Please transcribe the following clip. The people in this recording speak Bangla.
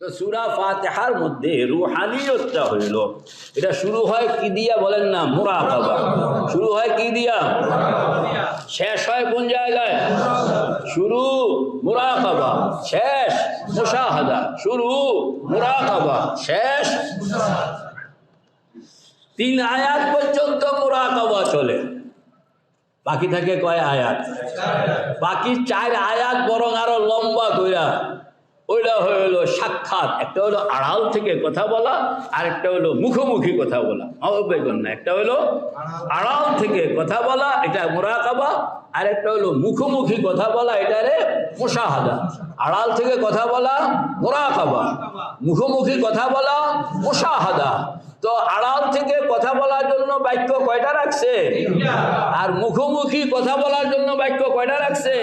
তো সুরা ফাতেহার মধ্যে রুহানিয়তটা হইল। এটা শুরু হয় কি দিয়া বলেন না? মুরাকাবা। শুরু হয় কি দিয়া? শেষ হয় কোন জায়গায়? শুরু মুরাকাবা। শেষ মুশাহাদা। শুরু মুরাকাবা। শেষ। তিন আয়াত পর্যন্ত মুরাকাবা চলে। বাকি থাকে কয় আয়াত? বাকি চার আয়াত বরং আরও লম্বা কইরা ওইটা হলো সাক্ষাৎ, একটা হলো আড়াল থেকে কথা বলা আর একটা হলো মুখোমুখি কথা বলা। অবেগন না একটা হলো আড়াল থেকে কথা বলা, এটা মোরাকাবা আর একটা হলো মুখোমুখি কথা বলা এটারে মোশাহাদা। আড়াল থেকে কথা বলা, মোরাকাবা। মুখোমুখি কথা বলা, মোশাহাদা। তো আড়াল থেকে কথা বলার জন্য বাক্য কয়টা রাখছে? আর মুখোমুখি কথা বলার জন্য বাক্য কয়টা রাখছে?